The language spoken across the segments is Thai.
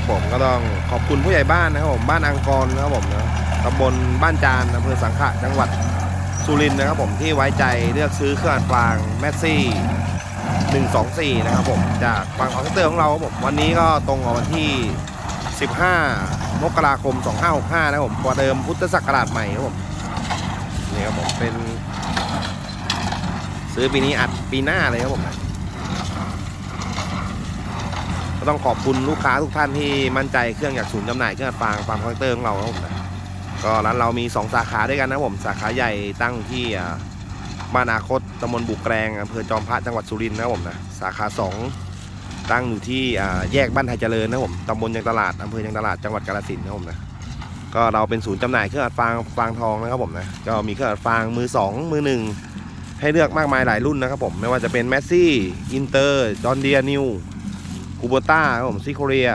ครับผมก็ต้องขอบคุณผู้ใหญ่บ้านนะครับผมบ้านอังกรนะครับผมนะตำบลบ้านจานอำเภอสังขะจังหวัดสุรินทร์นะครับผมที่ไว้ใจเลือกซื้อเครื่องอัดฟางแมสซี่124 นะครับผมจากฝั่งคอมพิวเตอร์ของเราครับผมวันนี้ก็ตรงกับวันที่ 15 มกราคม 2565 นะครับผมประเดิมพุทธศักราชใหม่ครับผมนี่ครับผมเป็น ซื้อปีนี้อัดปีหน้าเลยครับผมนะ ก็ต้องขอบคุณลูกค้าทุกท่านที่มั่นใจเครื่องอยากศูนย์จำหน่ายเครื่องอัดฟางฟาร์มคอมพิวเตอร์ของเราครับผมนะก็ร้านเรามี 2 สาขาด้วยกันนะผมสาขาใหญ่ตั้งที่บ้านอาคตตำบลบุกแกรงอำเภอจอมพระจังหวัดสุรินทร์นะผมนะสาขา 2 ตั้งอยู่ที่แยกบ้านไทยเจริญนะผมตำบลยังตลาดอำเภอยังตลาดจังหวัดกาฬสินธุ์นะผมนะก็เราเป็นศูนย์จำหน่ายเครื่องอัดฟางฟางทองนะครับผมนะก็มีเครื่องอัดฟางมือ 2 มือ 1 ให้เลือกมากมายหลายรุ่นนะครับผมไม่ว่าจะเป็นแมสซี่อินเตอร์จอร์เดียนิว คูโบต้าครับผมซิโคเรีย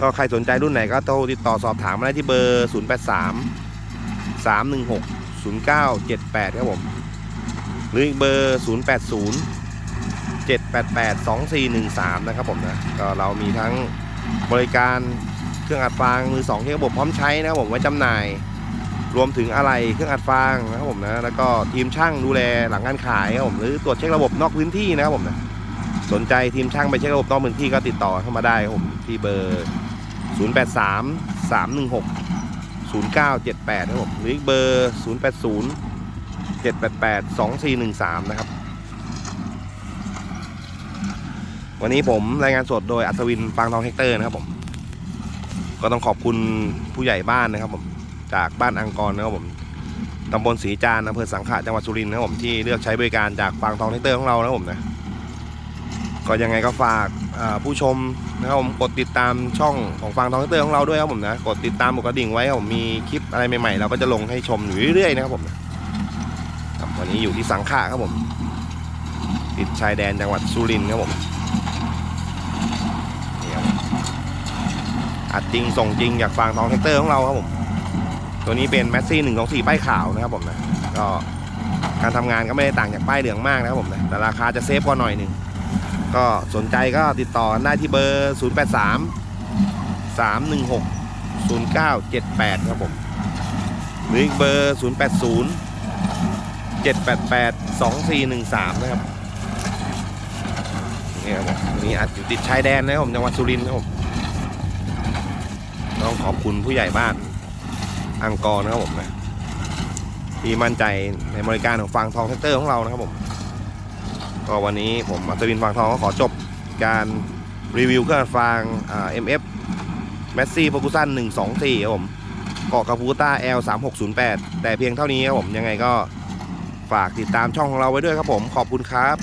ก็ใครสนใจรุ่นไหนก็โทรติดต่อสอบถามมาได้ที่เบอร์ 083 316 0978 ครับผม หรืออีกเบอร์ 0 8 0 7 8 8 2 4 1 3 นะครับผมนะก็เรามีทั้งบริการเครื่องอัดฟางมือสองที่ระบบพร้อมใช้นะครับผมไว้จำหน่าย รวมถึงอะไรเครื่องอัดฟางนะครับผมนะแล้วก็ทีมช่างดูแลหลังการขายครับผมหรือตรวจเช็คระบบนอกพื้นที่นะครับผมนะ สนใจทีมช่างไปเช็คระบบนอกพื้นที่ก็ติดต่อเข้ามาได้ครับผมที่เบอร์ 0 8 3 3 1 6 0978ครับผมหรืออีกเบอร์ 080 788 2413 นะครับ วันนี้ผมรายงานสดโดยอัศวินฟางทองเฮกเตอร์นะครับผม ก็ต้องขอบคุณผู้ใหญ่บ้านนะครับผม จากบ้านอังกรนะครับผมตำบลศรีจานอำเภอสังขะจังหวัดสุรินทร์นะครับผมที่เลือกใช้บริการจากฟางทองเฮกเตอร์ของเรานะครับผมนะ ก็ยังไงก็ฝากผู้ชมนะครับผมกดติดตามช่องของฟางทองเฮกเตอร์ของเราด้วยครับผมนะกดติดตามกดกระดิ่งไว้ครับผมมีคลิปอะไรใหม่ๆเราก็จะลงให้ชมอยู่เรื่อยๆนะครับผมวันนี้อยู่ที่สังขะครับผม ติดชายแดนจังหวัดสุรินทร์ครับผมอัดจริงส่งจริงอยากฟังทองแท็กเตอร์ของเราครับผม ตัวนี้เป็นแมสซี่หนึ่งของสี่ป้ายขาวนะครับผมนะก็การทำงานก็ไม่ได้ต่างจากป้ายเหลืองมากนะครับผมนะแต่ราคาจะเซฟกว่าหน่อยหนึ่ง ก็สนใจก็ติดต่อได้ที่เบอร์ 0 8 3 3 1 6 0 9 7 8 ครับผม หรืออีกเบอร์ 0 8 0 788 2413 นะครับนี่ครับผมนี่อัดอยู่ติดชายแดนนะครับผมจังหวัดสุรินทร์นะครับผมต้องขอบคุณผู้ใหญ่บ้านอังกอร์นะครับผมนะที่มั่นใจในบริการของฟางทองแท็กเตอร์ของเรานะครับผม ก็วันนี้ผมอัศวินฟางทองก็ขอจบการรีวิวเครื่องอัดฟางอ่า MF แมสซี่โฟกุสัน124ครับผมเกาะกาพูต้า L 3608แต่เพียงเท่านี้ครับผมยังไงก็ฝากติดตามช่องของเราไว้ด้วยครับผมขอบคุณครับ